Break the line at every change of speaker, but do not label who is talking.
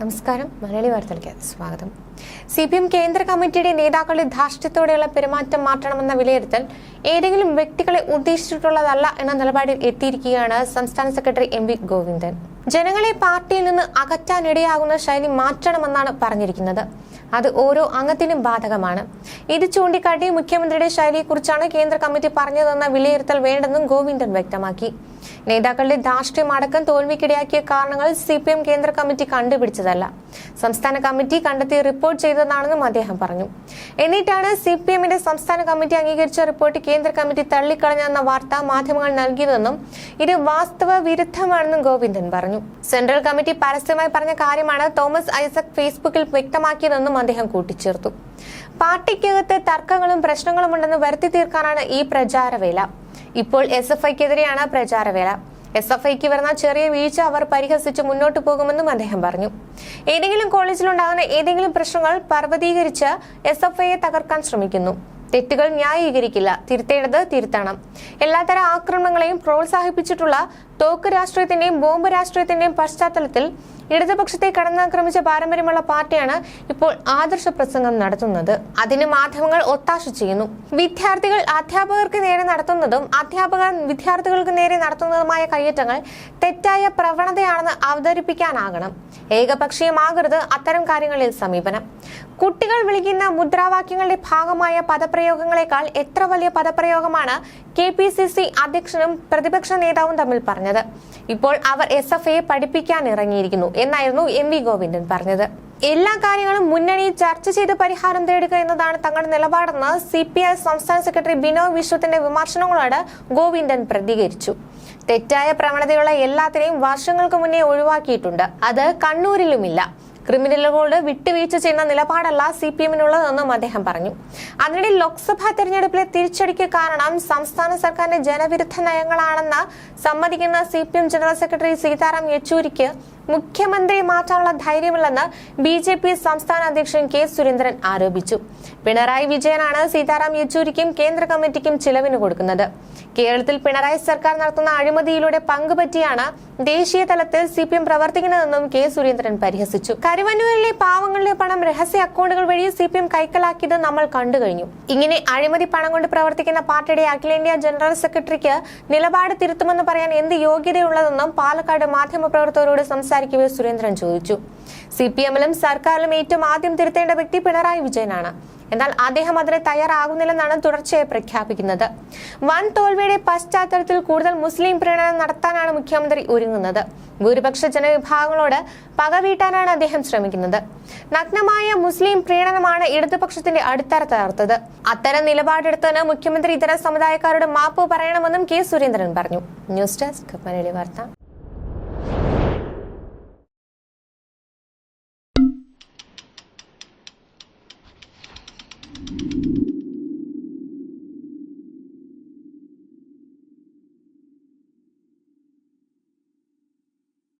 നമസ്കാരം. മലയാളി വാർത്തയിലേക്ക് സ്വാഗതം. സി പി എം കേന്ദ്ര കമ്മിറ്റിയുടെ നേതാക്കളുടെ ധാർഷ്ട്യത്തോടെയുള്ള പെരുമാറ്റം മാറ്റണമെന്ന വിലയിരുത്തൽ ഏതെങ്കിലും വ്യക്തികളെ ഉദ്ദേശിച്ചിട്ടുള്ളതല്ല എന്ന നിലപാടിൽ എത്തിയിരിക്കുകയാണ് സംസ്ഥാന സെക്രട്ടറി എം വി ഗോവിന്ദൻ. ജനങ്ങളെ പാർട്ടിയിൽ നിന്ന് അകറ്റാനിടയാകുന്ന ശൈലി മാറ്റണമെന്നാണ് പറഞ്ഞിരിക്കുന്നത്. അത് ഓരോ അംഗത്തിനും ബാധകമാണ്. ഇത് ചൂണ്ടിക്കാട്ടി മുഖ്യമന്ത്രിയുടെ ശൈലിയെക്കുറിച്ചാണ് കേന്ദ്ര കമ്മിറ്റി പറഞ്ഞതെന്ന വിലയിരുത്തൽ വേണ്ടെന്നും ഗോവിന്ദൻ വ്യക്തമാക്കി. നേതാക്കളുടെ ധാർഷ്ട്യം അടക്കം തോൽവിക്കിടയാക്കിയ കാരണങ്ങൾ സി പി എം കേന്ദ്ര കമ്മിറ്റി കണ്ടുപിടിച്ചതല്ല. സംസ്ഥാന കമ്മിറ്റി കണ്ടെത്തി റിപ്പോർട്ട് ചെയ്തതാണെന്നും അദ്ദേഹം പറഞ്ഞു. എന്നിട്ടാണ് സി പി എമ്മിന്റെ സംസ്ഥാന കമ്മിറ്റി അംഗീകരിച്ച റിപ്പോർട്ട് കേന്ദ്ര കമ്മിറ്റി തള്ളിക്കളഞ്ഞെന്ന വാർത്ത മാധ്യമങ്ങൾ നൽകിയതെന്നും ഇത് വാസ്തവ വിരുദ്ധമാണെന്നും ഗോവിന്ദൻ പറഞ്ഞു. സെൻട്രൽ കമ്മിറ്റി പരസ്യമായി പറഞ്ഞ കാര്യമാണ് തോമസ് ഐസക് ഫേസ്ബുക്കിൽ വ്യക്തമാക്കിയതെന്നും അദ്ദേഹം കൂട്ടിച്ചേർത്തു. പാർട്ടിക്കകത്ത് തർക്കങ്ങളും പ്രശ്നങ്ങളും ഉണ്ടെന്ന് വരുത്തി തീർക്കാനാണ് ഈ പ്രചാരവേല. ഇപ്പോൾ എസ് എഫ് ഐക്കെതിരെയാണ് പ്രചാരവേല എസ് എഫ് ഐക്ക് വരുന്ന ചെറിയ വീഴ്ച അവർ പരിഹസിച്ച് മുന്നോട്ട് പോകുമെന്നും അദ്ദേഹം പറഞ്ഞു. ഏതെങ്കിലും കോളേജിലുണ്ടാകുന്ന ഏതെങ്കിലും പ്രശ്നങ്ങൾ പർവതീകരിച്ച് എസ് എഫ് ഐയെ തകർക്കാൻ ശ്രമിക്കുന്നു. തെറ്റുകൾ ന്യായീകരിക്കില്ല. തിരുത്തേണ്ടത് തിരുത്തണം. എല്ലാത്തരം ആക്രമണങ്ങളെയും പ്രോത്സാഹിപ്പിച്ചിട്ടുള്ള തോക്ക് രാഷ്ട്രീയത്തിന്റെയും ബോംബ് രാഷ്ട്രീയത്തിന്റെയും പശ്ചാത്തലത്തിൽ ഇടതുപക്ഷത്തെ കടന്നാക്രമിച്ച പാരമ്പര്യമുള്ള പാർട്ടിയാണ് ഇപ്പോൾ ആദർശ പ്രസംഗം നടത്തുന്നത്. അതിന് മാധ്യമങ്ങൾ ഒത്താശ ചെയ്യുന്നു. വിദ്യാർത്ഥികൾ അധ്യാപകർക്ക് നേരെ നടത്തുന്നതും അധ്യാപകർ വിദ്യാർത്ഥികൾക്ക് നേരെ നടത്തുന്നതുമായ കയ്യേറ്റങ്ങൾ തെറ്റായ പ്രവണതയാണെന്ന് അവതരിപ്പിക്കാനാകണം. ഏകപക്ഷീയമാകരുത് അത്തരം കാര്യങ്ങളിൽ സമീപനം. കുട്ടികൾ വിളിക്കുന്ന മുദ്രാവാക്യങ്ങളുടെ ഭാഗമായ പദപ്രയോഗങ്ങളെക്കാൾ എത്ര വലിയ പദപ്രയോഗമാണ് കെ പി സി സി അധ്യക്ഷനും പ്രതിപക്ഷ നേതാവും തമ്മിൽ പറഞ്ഞത്. ഇപ്പോൾ അവർ എസ് എഫ് ഐയെ പഠിപ്പിക്കാൻ ഇറങ്ങിയിരിക്കുന്നു എന്നായിരുന്നു എം വി ഗോവിന്ദൻ പറഞ്ഞത്. എല്ലാ കാര്യങ്ങളും മുന്നണി ചർച്ച ചെയ്ത് പരിഹാരം തേടുക എന്നതാണ് തങ്ങളുടെ നിലപാടെന്ന് സി പി ഐ സംസ്ഥാന സെക്രട്ടറി ബിനോയ് വിശ്വത്തിന്റെ വിമർശനങ്ങളോട് ഗോവിന്ദൻ പ്രതികരിച്ചു. തെറ്റായ പ്രവണതയുള്ള എല്ലാത്തിനെയും വർഷങ്ങൾക്ക് മുന്നേ ഒഴിവാക്കിയിട്ടുണ്ട്. അത് കണ്ണൂരിലുമില്ല. ക്രിമിനലുകളോട് വിട്ടുവീഴ്ച ചെയ്യുന്ന നിലപാടല്ല സി പി എമ്മിനുള്ളതെന്നും അദ്ദേഹം പറഞ്ഞു. അതിനിടെ ലോക്സഭാ തെരഞ്ഞെടുപ്പിലെ തിരിച്ചടിക്ക് കാരണം സംസ്ഥാന സർക്കാരിന്റെ ജനവിരുദ്ധ നയങ്ങളാണെന്ന് സമ്മതിക്കുന്ന C P M general secretary Sitaram യെച്ചൂരിക്ക് മുഖ്യമന്ത്രിയെ മാറ്റാനുള്ള ധൈര്യമില്ലെന്ന് ബി ജെ പി സംസ്ഥാന അധ്യക്ഷൻ കെ സുരേന്ദ്രൻ ആരോപിച്ചു. പിണറായി വിജയനാണ് സീതാറാം യെച്ചൂരിക്കും കേന്ദ്ര കമ്മിറ്റിക്കും ചിലവിന് കൊടുക്കുന്നത്. കേരളത്തിൽ പിണറായി സർക്കാർ നടത്തുന്ന അഴിമതിയിലൂടെ പങ്കുപറ്റിയാണ് ദേശീയ തലത്തിൽ സി പി എം പ്രവർത്തിക്കുന്നതെന്നും കെ സുരേന്ദ്രൻ പരിഹസിച്ചു. കരുവന്നൂരിലെ പാവങ്ങളുടെ പണം രഹസ്യ അക്കൗണ്ടുകൾ വഴി സി പി എം കൈക്കലാക്കിയത് നമ്മൾ കണ്ടുകഴിഞ്ഞു ഇങ്ങനെ അഴിമതി പണം കൊണ്ട് പ്രവർത്തിക്കുന്ന പാർട്ടിയുടെ അഖിലേന്ത്യാ ജനറൽ സെക്രട്ടറിക്ക് നിലപാട് തിരുത്തുമെന്ന് പറയാൻ എന്ത് യോഗ്യതയുള്ളതെന്നും പാലക്കാട് മാധ്യമപ്രവർത്തകരോട് സംസാരിക്കവെ സുരേന്ദ്രൻ ചോദിച്ചു. സി പി എമ്മിലും സർക്കാരിലും ഏറ്റവും ആദ്യം തിരുത്തേണ്ട വ്യക്തി പിണറായി വിജയനാണ്. എന്നാൽ അദ്ദേഹം അതിന് തയ്യാറാകുന്നില്ലെന്നാണ് തുടർച്ചയായി പ്രഖ്യാപിക്കുന്നത്. വൻ തോൽവിയുടെ പശ്ചാത്തലത്തിൽ കൂടുതൽ മുസ്ലിം പ്രീണനം നടത്താനാണ് മുഖ്യമന്ത്രി ഒരുങ്ങുന്നത്. ഭൂരിപക്ഷ ജനവിഭാഗങ്ങളോട് പകവീട്ടാനാണ് അദ്ദേഹം ശ്രമിക്കുന്നത്. നഗ്നമായ മുസ്ലിം പ്രീണനമാണ് ഇടതുപക്ഷത്തിന്റെ അടിത്തറ തകർത്തത്. അത്തരം നിലപാടെടുത്തതിന് മുഖ്യമന്ത്രി ഇതര സമുദായക്കാരുടെ മാപ്പ് പറയണമെന്നും കെ സുരേന്ദ്രൻ പറഞ്ഞു. ന്യൂസ് ഡെസ്ക് മലയാളി വാർത്ത.